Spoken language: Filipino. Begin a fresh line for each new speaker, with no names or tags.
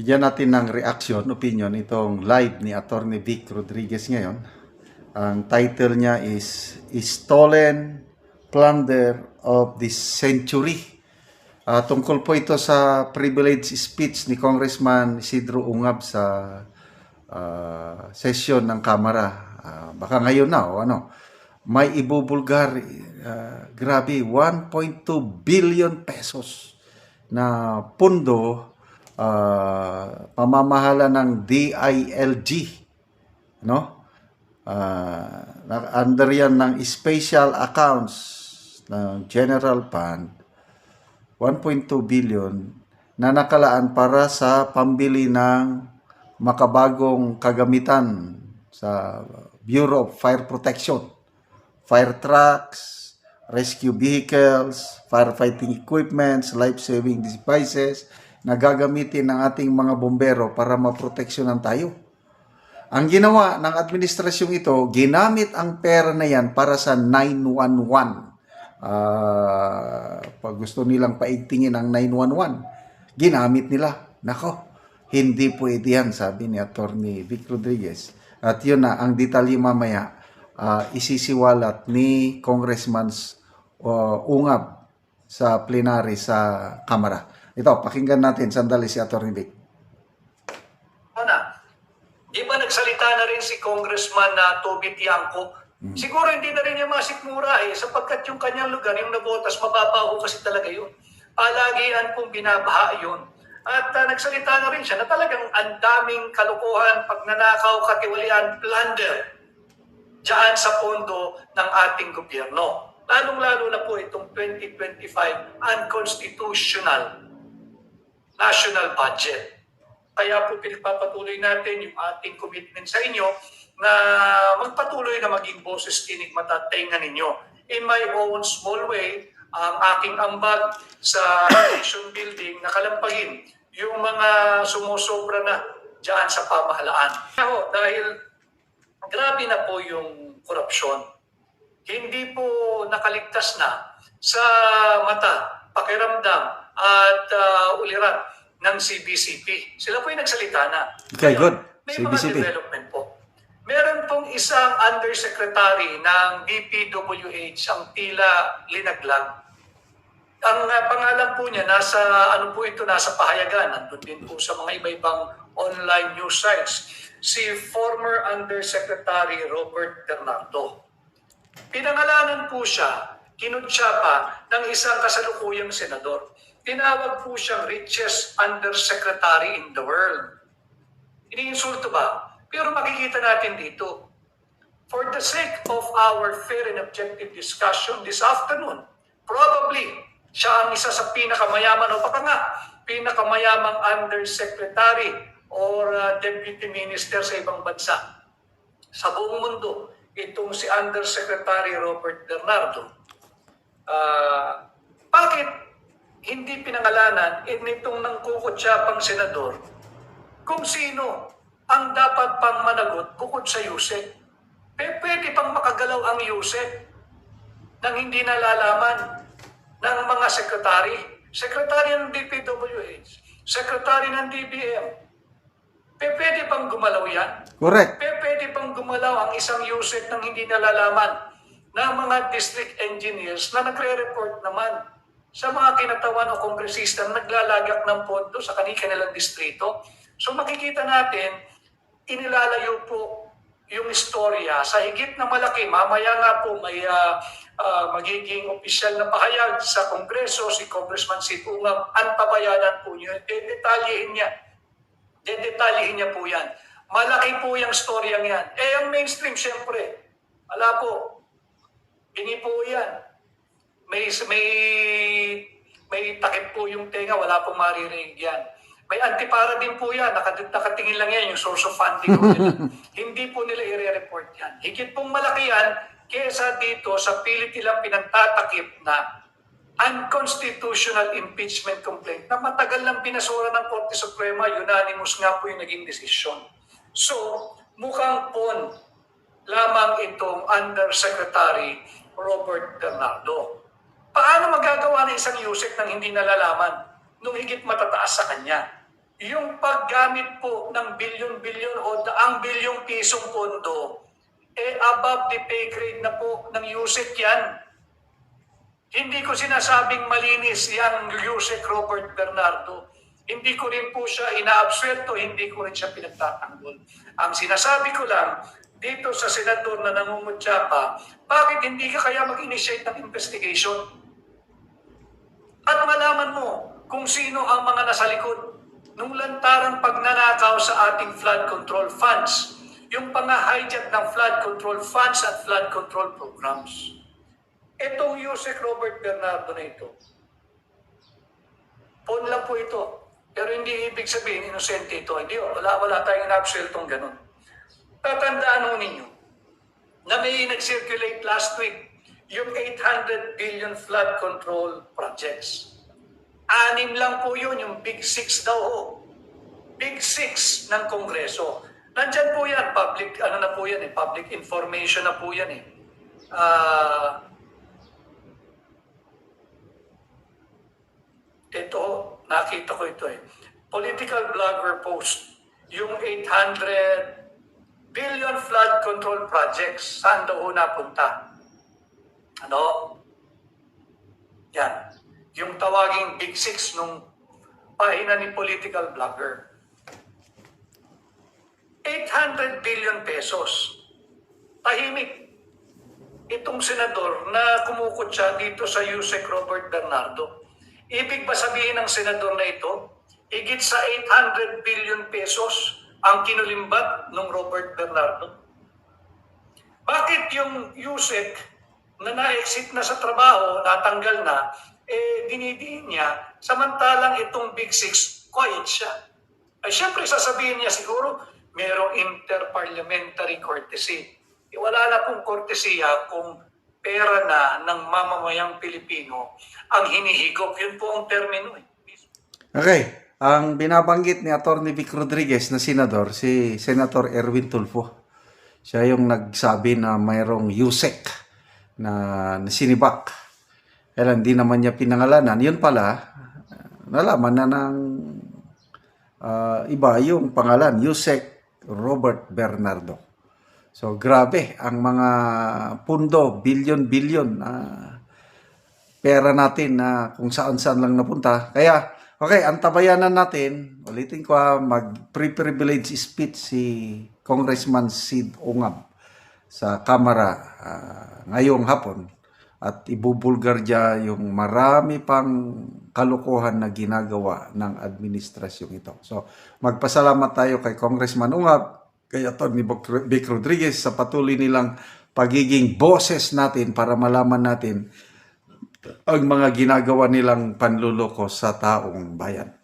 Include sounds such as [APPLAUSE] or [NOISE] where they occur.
Bigyan natin ng reaction, opinion itong live ni Attorney Vic Rodriguez ngayon. Ang title niya is Stolen Plunder of the Century. Ah, tungkol po ito sa privilege speech ni Congressman Isidro Ungab sa ah, session ng Kamara. Ah, baka ngayon na o ano. May ibubulgar, ah, grabe, 1.2 billion pesos na pundo ah, pamamahala ng DILG no? Na- under yan ng special accounts ng general fund 1.2 billion na nakalaan para sa pambili ng makabagong kagamitan sa Bureau of Fire Protection. Fire trucks, rescue vehicles, firefighting equipments, life-saving devices na gagamitin ng ating mga bombero para maproteksyonan tayo. Ang ginawa ng administrasyong ito, ginamit ang pera na yan para sa 911. Ah, pag gusto nilang paigtingin ang 911, ginamit nila. Nako, hindi pwede yan, sabi ni Attorney Vic Rodriguez. At yun na, ang detalye mamaya, ah, isisiwalat ni Congressman uh, Ungab sa plenary sa Kamara. Ito, pakinggan natin sandali si Attorney Vic.
Una, di ba nagsalita na rin si Congressman na Toby Tiangco? Siguro hindi na rin niya masikmura eh, sapagkat yung kanyang lugar, yung nabotas, mababaho kasi talaga yun. Palagian pong binabaha yun. At ah, nagsalita na rin siya na talagang ang daming kalukuhan, pagnanakaw, katiwalian, plunder dyan sa pondo ng ating gobyerno. Lalong-lalo na po itong 2025 unconstitutional national budget. Kaya po pinagpapatuloy natin yung ating commitment sa inyo na magpatuloy na maging boses tinig mata at tenga ninyo. In my own small way, ang aking ambag sa nation building na kalampagin yung mga sumusobra na dyan sa pamahalaan. Ako, dahil grabe na po yung korupsyon. Hindi po nakaligtas na sa mata, pakiramdam at uh, ulirat ng CBCP. Sila po yung nagsalita na.
Okay,
Ngayon,
good.
May
CBCP.
mga development po. Meron pong isang undersecretary ng DPWH ang tila linaglag. Ang uh, pangalan po niya, nasa, ano po ito, nasa pahayagan. Nandun din po sa mga iba-ibang online news sites. Si former Undersecretary Robert Bernardo. Pinangalanan po siya, kinudsiya pa ng isang kasalukuyang senador. Tinawag po siyang richest undersecretary in the world. Iniinsulto ba? Pero makikita natin dito, for the sake of our fair and objective discussion this afternoon, probably siya ang isa sa pinakamayaman o baka nga pinakamayamang undersecretary or uh, deputy minister sa ibang bansa. Sa buong mundo, itong si Undersecretary Robert Bernardo. Ah, bakit hindi pinangalanan eh, nitong nangkukutsapang senador kung sino ang dapat pang managot bukod sa Yusek? Eh, pwede pang makagalaw ang Yusek nang hindi nalalaman ng mga sekretary, sekretary ng DPWH, sekretary ng DBM. Eh, pwede pang gumalaw yan?
Correct.
Pe, pwede pang gumalaw ang isang USEC nang hindi nalalaman ng mga district engineers na nagre-report naman sa mga kinatawan o kongresista na naglalagak ng pondo sa kanilang distrito. So makikita natin, inilalayo po yung istorya sa higit na malaki. Mamaya nga po may ah, ah, magiging opisyal na pahayag sa Kongreso, si Congressman Sipungam, ang pabayanan po niyo. Detalyehin niya Dedetalyihin niya po yan. Malaki po yung storyang yan. Eh, ang mainstream, syempre, wala po. Ini po yan. May, may, may takip po yung tenga, wala pong maririnig yan. May antipara din po yan. Nakat, nakatingin lang yan, yung source of funding po nila. [LAUGHS] Hindi po nila i-report yan. Higit pong malaki yan, kesa dito sa pilit nilang pinagtatakip na unconstitutional impeachment complaint na matagal lang pinasura ng Korte Suprema, unanimous nga po yung naging desisyon. So, mukhang pon lamang itong Undersecretary Robert Bernardo. Paano magagawa ng isang USEC nang hindi nalalaman nung higit matataas sa kanya? yung paggamit po ng bilyon-bilyon o daang bilyong pisong pondo, eh above the pay grade na po ng USEC yan. Hindi ko sinasabing malinis yang Yusek Robert Bernardo. Hindi ko rin po siya inaabswerto, hindi ko rin siya pinagtatanggol. Ang sinasabi ko lang, dito sa senador na nangungutya pa, bakit hindi ka kaya mag-initiate ng investigation? At malaman mo kung sino ang mga nasa likod nung lantarang pagnanakaw sa ating flood control funds, yung pang-hijack ng flood control funds at flood control programs. Itong Yusek Robert Bernardo na ito, phone lang po ito. Pero hindi ibig sabihin, inosente ito. Hindi, wala, wala tayong inabsueltong ganun. Tatandaan ho ninyo na may nag-circulate last week yung 800 billion flood control projects. Anim lang po yun, yung Big Six daw ho. Big Six ng Kongreso. Nandyan po yan, public, ano na po yan eh, public information na po yan eh. Ah, ito, nakita ko ito eh. Political blogger post, yung 800 billion flood control projects, saan daw napunta? Ano? Yan. Yung tawaging Big Six nung pahina ni political blogger. 800 billion pesos. Tahimik. Itong senador na kumukutsa dito sa Yusek Robert Bernardo. Ibig ba sabihin ng senador na ito, higit sa 800 billion pesos ang kinulimbat ng Robert Bernardo? Bakit yung Yusek na na-exit na sa trabaho, natanggal na, eh dinidiin niya, samantalang itong Big Six, quiet siya. Ay syempre sasabihin niya siguro, merong interparliamentary courtesy. Eh, wala na pong kortesiya kung pera na ng mamamayang Pilipino ang hinihigop. Yun po ang termino eh.
Okay, ang binabanggit ni Atty. Vic Rodriguez na senador, si Senator Erwin Tulfo. Siya yung nagsabi na mayroong USEC na, sinibak. Kaya hindi naman niya pinangalanan. Yun pala, nalaman na ng ah, iba yung pangalan, Yusek Robert Bernardo. So grabe ang mga pundo, bilyon-bilyon na pera natin na kung saan-saan lang napunta. Kaya, okay, ang tabayanan natin, ulitin ko ha, mag-pre-privilege speech si Congressman Sid Ungab sa Kamara ah, ngayong hapon at ibubulgar niya yung marami pang kalokohan na ginagawa ng administrasyong ito. So, magpasalamat tayo kay Congressman Ungab, kay Atty. Vic Rodriguez sa patuloy nilang pagiging boses natin para malaman natin ang mga ginagawa nilang panluloko sa taong bayan.